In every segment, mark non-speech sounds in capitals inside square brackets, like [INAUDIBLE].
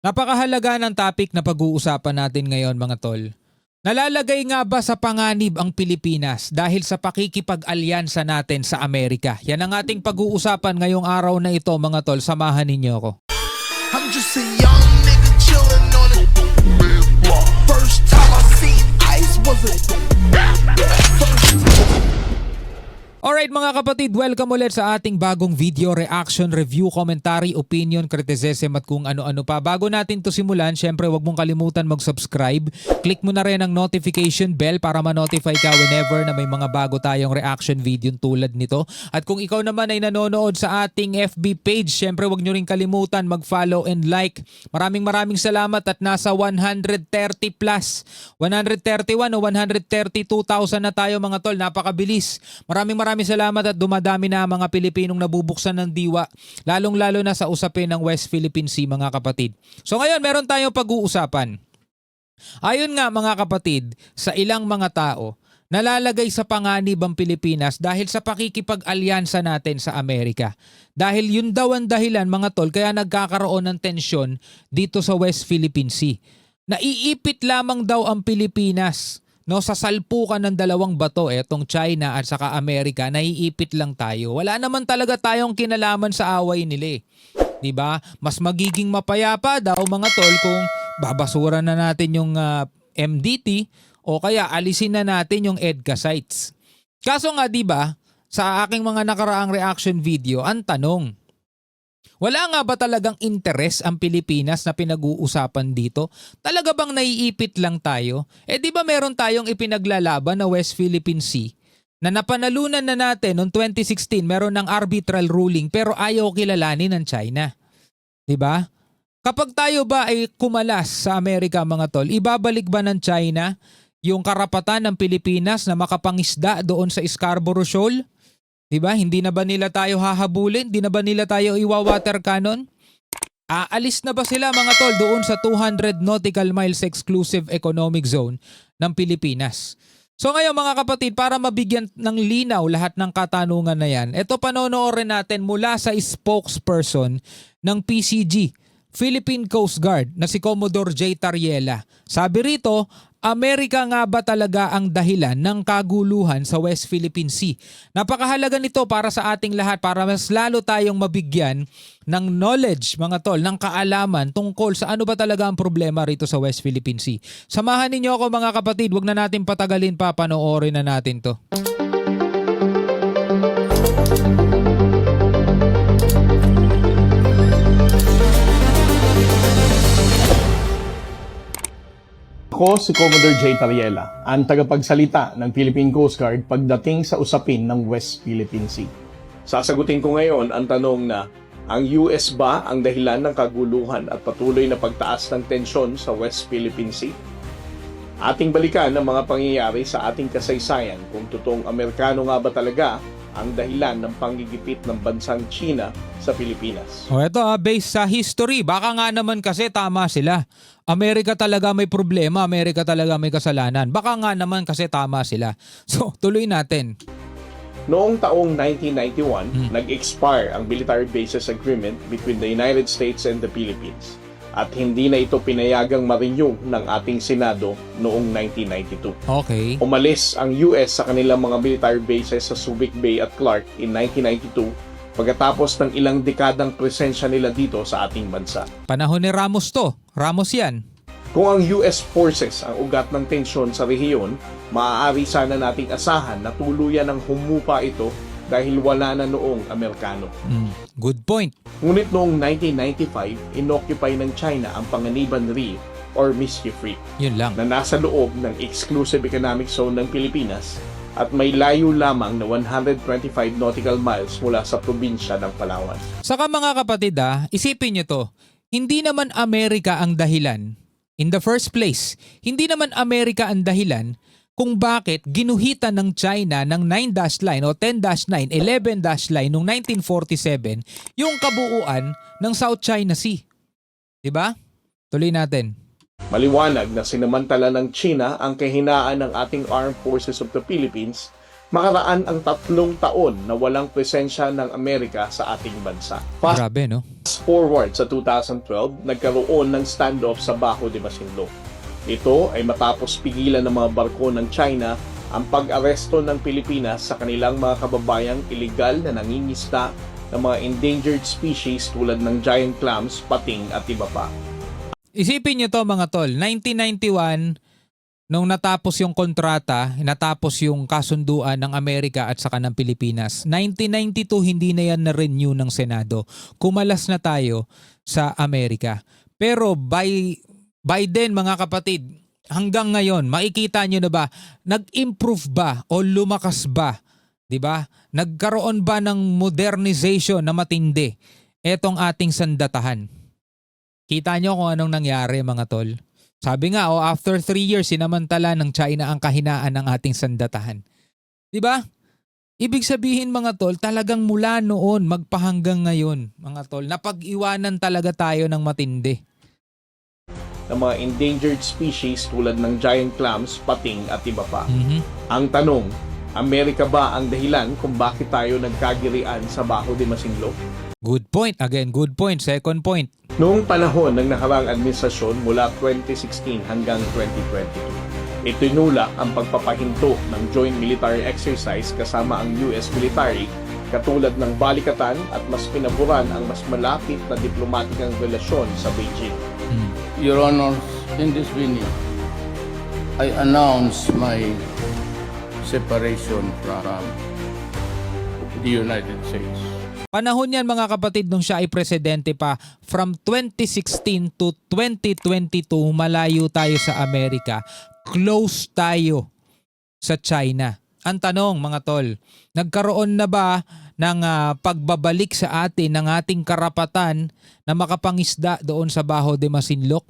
Napakahalaga ng topic na pag-uusapan natin ngayon mga tol. Nalalagay nga ba sa panganib ang Pilipinas dahil sa pakikipag-alyansa natin sa Amerika? Yan ang ating pag-uusapan ngayong araw na ito mga tol. Samahan ninyo ako. I'm just a young nigga chillin' on it. First time I seen ice was a Alright mga kapatid, welcome ulit sa ating bagong video, reaction, review, commentary, opinion, criticism at kung ano-ano pa. Bago natin to simulan, syempre wag mong kalimutan mag-subscribe. Click mo na rin ang notification bell para ma-notify ka whenever na may mga bago tayong reaction video tulad nito. At kung ikaw naman ay nanonood sa ating FB page, syempre wag nyo rin kalimutan mag-follow and like. Maraming maraming salamat at nasa 130 plus, 131 o 132,000 na tayo mga tol. Napakabilis. Maraming maraming salamat at dumadami na ang mga Pilipinong nabubuksan ng diwa, lalong-lalo na sa usapin ng West Philippine Sea mga kapatid. So ngayon meron tayong pag-uusapan. Ayon nga mga kapatid, sa ilang mga tao, nalalagay sa panganib ang Pilipinas dahil sa pakikipag-alyansa natin sa Amerika. Dahil yun daw ang dahilan mga tol kaya nagkakaroon ng tensyon dito sa West Philippine Sea. Naiipit lamang daw ang Pilipinas no sa salpukan ng dalawang bato etong China at saka Amerika naiipit lang tayo. Wala naman talaga tayong kinalaman sa away nila eh. 'Di ba? Mas magiging mapayapa daw mga tol kung babasura na natin yung ah, MDT o kaya alisin na natin yung EDCA sites. Kaso nga 'di ba, sa aking mga nakaraang reaction video, ang tanong, wala nga ba talagang interes ang Pilipinas na pinag-uusapan dito? Talaga bang naiipit lang tayo? Eh di ba meron tayong ipinaglalaban na West Philippine Sea na napanalunan na natin noong 2016 meron ng arbitral ruling pero ayaw kilalanin ng China. 'Di ba? Kapag tayo ba ay kumalas sa Amerika mga tol, ibabalik ba ng China yung karapatan ng Pilipinas na makapangisda doon sa Scarborough Shoal? 'Di ba? Hindi na ba nila tayo hahabulin? Hindi na ba nila tayo iwa-water cannon? Aalis na ba sila mga tol doon sa 200 nautical miles exclusive economic zone ng Pilipinas? So ngayon mga kapatid, para mabigyan ng linaw lahat ng katanungan na yan, ito panonoorin natin mula sa spokesperson ng PCG, Philippine Coast Guard na si Commodore J. Tariela. Sabi rito, Amerika nga ba talaga ang dahilan ng kaguluhan sa West Philippine Sea? Napakahalaga nito para sa ating lahat para mas lalo tayong mabigyan ng knowledge mga tol, ng kaalaman tungkol sa ano ba talaga ang problema rito sa West Philippine Sea. Samahan ninyo ako mga kapatid, wag na natin patagalin pa, panoorin na natin to. Ako si Commodore J. Tariela, ang tagapagsalita ng Philippine Coast Guard pagdating sa usapin ng West Philippine Sea. Sasagutin ko ngayon ang tanong na ang US ba ang dahilan ng kaguluhan at patuloy na pagtaas ng tensyon sa West Philippine Sea? Ating balikan ang mga pangyayari sa ating kasaysayan kung totoong Amerikano nga ba talaga ang dahilan ng panggigipit ng bansang China sa Pilipinas. O eto ah, based sa history, baka nga naman kasi tama sila. Amerika talaga may problema, Amerika talaga may kasalanan. Baka nga naman kasi tama sila. [LAUGHS] So, tuloy natin. Noong taong 1991, nag-expire ang Military Bases Agreement between the United States and the Philippines at hindi na ito pinayagang ma-renew ng ating Senado noong 1992. Okay. Umalis ang US sa kanilang mga military bases sa Subic Bay at Clark in 1992 pagkatapos ng ilang dekadang presensya nila dito sa ating bansa. Panahon ni Ramos to. Ramos yan. Kung ang US forces ang ugat ng tensyon sa rehiyon, maaari sana nating asahan na tuluyan ng humupa ito dahil wala na noong Amerikano. Mm, good point. Ngunit noong 1995, inoccupy ng China ang Panganiban Reef or Mischief Reef Yun lang. na nasa loob ng exclusive economic zone ng Pilipinas at may layo lamang na 125 nautical miles mula sa probinsya ng Palawan. Saka mga kapatid ah, isipin nyo to. Hindi naman Amerika ang dahilan. In the first place, hindi naman Amerika ang dahilan kung bakit ginuhitan ng China ng 9-dash line o 10-dash line, 11-dash line noong 1947 yung kabuuan ng South China Sea. 'Di ba? Tuloy natin. Maliwanag na sinamantala ng China ang kahinaan ng ating Armed Forces of the Philippines makaraan ang tatlong taon na walang presensya ng Amerika sa ating bansa. Fast Grabe, no? forward sa 2012, nagkaroon ng standoff sa Bajo de Masinloc. Ito ay matapos pigilan ng mga barko ng China ang pag-aresto ng Pilipinas sa kanilang mga kababayang iligal na nangingisda ng mga endangered species tulad ng giant clams, pating at iba pa. Isipin nyo to mga tol, 1991, nung natapos yung kontrata, natapos yung kasunduan ng Amerika at saka ng Pilipinas. 1992, hindi na yan na-renew ng Senado. Kumalas na tayo sa Amerika. Pero by, by then mga kapatid, hanggang ngayon, makikita nyo na ba, nag-improve ba o lumakas ba? 'Di ba? Nagkaroon ba ng modernization na matindi etong ating sandatahan? Kita nyo kung anong nangyari mga tol. Sabi nga, oh, after 3 years, sinamantala ng China ang kahinaan ng ating sandatahan. Di ba? Ibig sabihin mga tol, talagang mula noon magpahanggang ngayon, mga tol, napag-iwanan talaga tayo ng matindi. Ng mga endangered species tulad ng giant clams, pating at iba pa. Mhm. Ang tanong, Amerika ba ang dahilan kung bakit tayo nagkagirian sa Bajo de Masinloc? Good point. Again, good point. Second point. Noong panahon ng nakarang administrasyon mula 2016 hanggang 2022, itinulak ang pagpapahinto ng joint military exercise kasama ang US military katulad ng balikatan at mas pinaburan ang mas malapit na diplomatikang relasyon sa Beijing. Your Honor, in this venue, I announce my separation from the United States. Panahon yan mga kapatid nung siya ay presidente pa from 2016 to 2022 malayo tayo sa Amerika close tayo sa China ang tanong mga tol nagkaroon na ba ng ah, pagbabalik sa atin ng ating karapatan na makapangisda doon sa Baho de Masinloc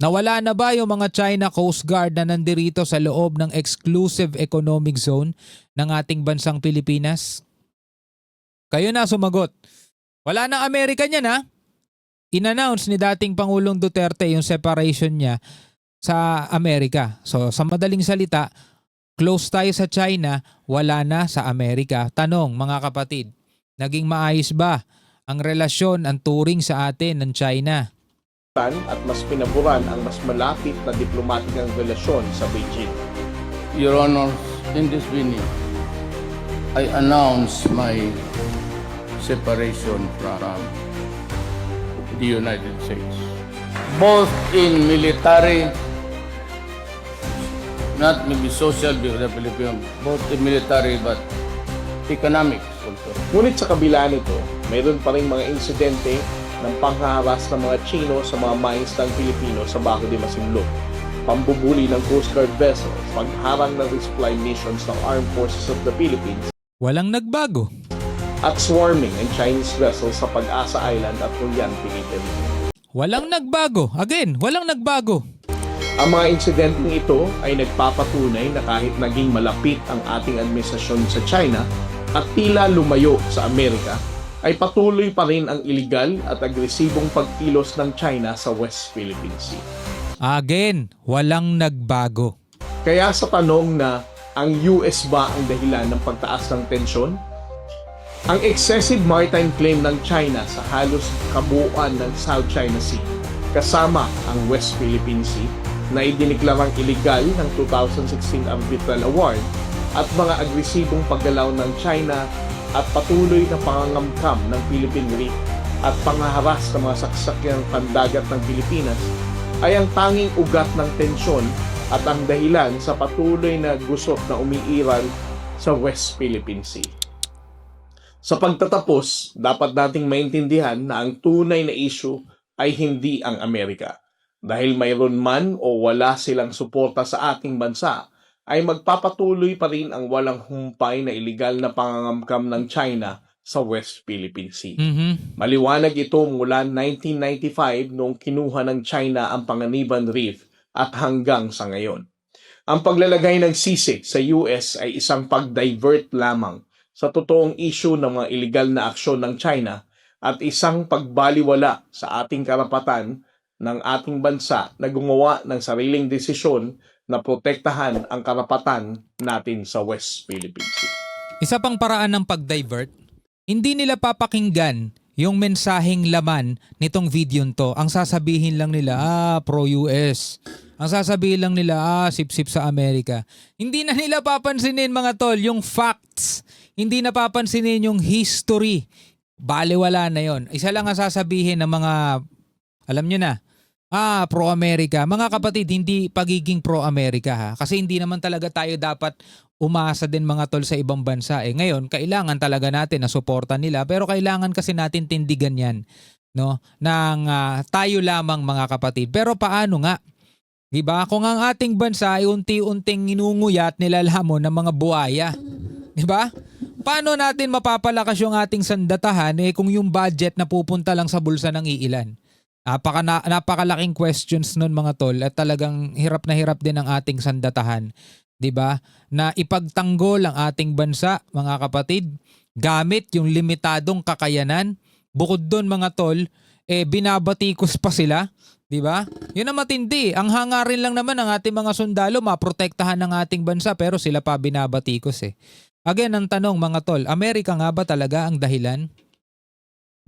Nawala na ba yung mga China Coast Guard na nandirito sa loob ng exclusive economic zone ng ating bansang Pilipinas? Kayo na sumagot. Wala nang Amerika niyan ha. In-announce ni dating Pangulong Duterte yung separation niya sa Amerika. So sa madaling salita, close tayo sa China, wala na sa Amerika. Tanong mga kapatid, naging maayos ba ang relasyon, ang turing sa atin ng China? at mas pinaburan ang mas malapit na diplomatikang relasyon sa Beijing. Your Honor, in this venue, I announce my separation from the United States. Both in military, not maybe social because the Philippines, both in military but economics also. Ngunit sa kabila nito, mayroon pa rin mga insidente ng panghaharas ng mga Chino sa mga mines ng Pilipino sa Bajo de Masinloc, pambubuli ng Coast Guard vessels, pagharang ng resupply missions ng Armed Forces of the Philippines, Walang nagbago. at swarming ng Chinese vessels sa Pag-asa Island at Hulian, Philippines. Walang nagbago. Again, walang nagbago. Ang mga insidenteng ito ay nagpapatunay na kahit naging malapit ang ating administrasyon sa China at tila lumayo sa Amerika, ay patuloy pa rin ang iligal at agresibong pagkilos ng China sa West Philippine Sea. Again, walang nagbago. Kaya sa tanong na ang US ba ang dahilan ng pagtaas ng tensyon? Ang excessive maritime claim ng China sa halos kabuuan ng South China Sea kasama ang West Philippine Sea na idiniklarang iligal ng 2016 Arbitral Award at mga agresibong paggalaw ng China at patuloy na pangangamkam ng Philippine Reef at pangaharas ng mga saksakyan pandagat ng Pilipinas ay ang tanging ugat ng tensyon at ang dahilan sa patuloy na gusot na umiiral sa West Philippine Sea. Sa pagtatapos, dapat nating maintindihan na ang tunay na issue ay hindi ang Amerika. Dahil mayroon man o wala silang suporta sa ating bansa, ay magpapatuloy pa rin ang walang humpay na iligal na pangangamkam ng China sa West Philippine Sea. Mhm. Maliwanag ito mula 1995 noong kinuha ng China ang Panganiban Reef at hanggang sa ngayon. Ang paglalagay ng sisig sa US ay isang pag-divert lamang sa totoong issue ng mga illegal na aksyon ng China at isang pagbaliwala sa ating karapatan ng ating bansa na gumawa ng sariling desisyon na protektahan ang karapatan natin sa West Philippine Sea. Isa pang paraan ng pag-divert, hindi nila papakinggan yung mensaheng laman nitong video to. Ang sasabihin lang nila, ah, pro-US. Ang sasabihin lang nila, ah, sip-sip sa Amerika. Hindi na nila papansinin mga tol, yung facts. Hindi na papansinin yung history. Baliwala na yon. Isa lang ang sasabihin ng mga, alam nyo na, Ah, pro-America. Mga kapatid, hindi pagiging pro-America ha. Kasi hindi naman talaga tayo dapat umasa din mga tol sa ibang bansa. Eh ngayon, kailangan talaga natin na suporta nila pero kailangan kasi natin tindigan 'yan, no? Nang ah, tayo lamang mga kapatid. Pero paano nga? 'Di ba? Kung ang ating bansa ay unti-unting inunguyat nilalamon ng mga buhaya. 'Di ba? Paano natin mapapalakas yung ating sandatahan eh kung yung budget na pupunta lang sa bulsa ng iilan? Napaka, na, napakalaking questions nun mga tol at talagang hirap na hirap din ang ating sandatahan. 'di ba? Na ipagtanggol ang ating bansa, mga kapatid, gamit yung limitadong kakayanan. Bukod doon mga tol, eh binabatikos pa sila, 'di ba? 'Yun ang matindi. Ang hangarin lang naman ng ating mga sundalo maprotektahan ng ating bansa pero sila pa binabatikos eh. Again, ang tanong mga tol, Amerika nga ba talaga ang dahilan?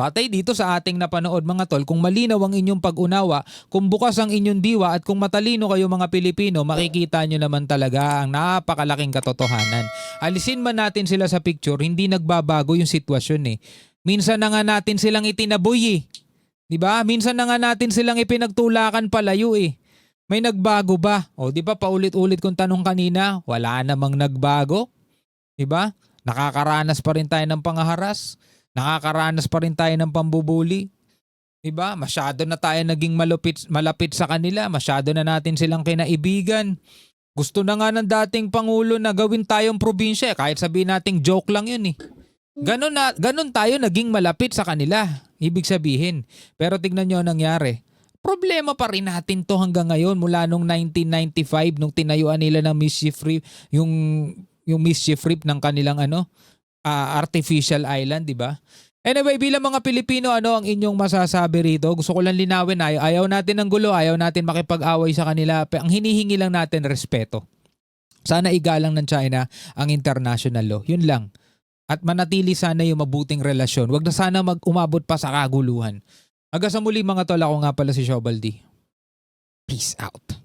Batay dito sa ating napanood mga tol, kung malinaw ang inyong pag-unawa, kung bukas ang inyong diwa at kung matalino kayo mga Pilipino, makikita nyo naman talaga ang napakalaking katotohanan. Alisin man natin sila sa picture, hindi nagbabago yung sitwasyon eh. Minsan na nga natin silang itinaboy eh. ba? Minsan na nga natin silang ipinagtulakan palayo eh. May nagbago ba? O di ba paulit-ulit kong tanong kanina, wala namang nagbago. 'Di ba? Nakakaranas pa rin tayo ng pangaharas. Nakakaranas pa rin tayo ng pambubuli. 'Di ba? Masyado na tayo naging malupit, malapit sa kanila. Masyado na natin silang kinaibigan. Gusto na nga ng dating Pangulo na gawin tayong probinsya. eh. Kahit sabihin nating joke lang yun eh. Ganon, na, ganon tayo naging malapit sa kanila. Ibig sabihin. Pero tignan nyo ang nangyari. Problema pa rin natin to hanggang ngayon mula nung 1995 nung tinayuan nila ng mischief reef yung yung mischief reef ng kanilang ano ah, artificial island, di ba? Anyway, bilang mga Pilipino, ano ang inyong masasabi rito? Gusto ko lang linawin, ayaw, ayaw natin ng gulo, ayaw natin makipag-away sa kanila. Ang hinihingi lang natin, respeto. Sana igalang ng China ang international law. Yun lang. At manatili sana yung mabuting relasyon. Huwag na sana mag-umabot pa sa kaguluhan. Hanggang sa muli mga tol, ako nga pala si Shobaldi. Peace out.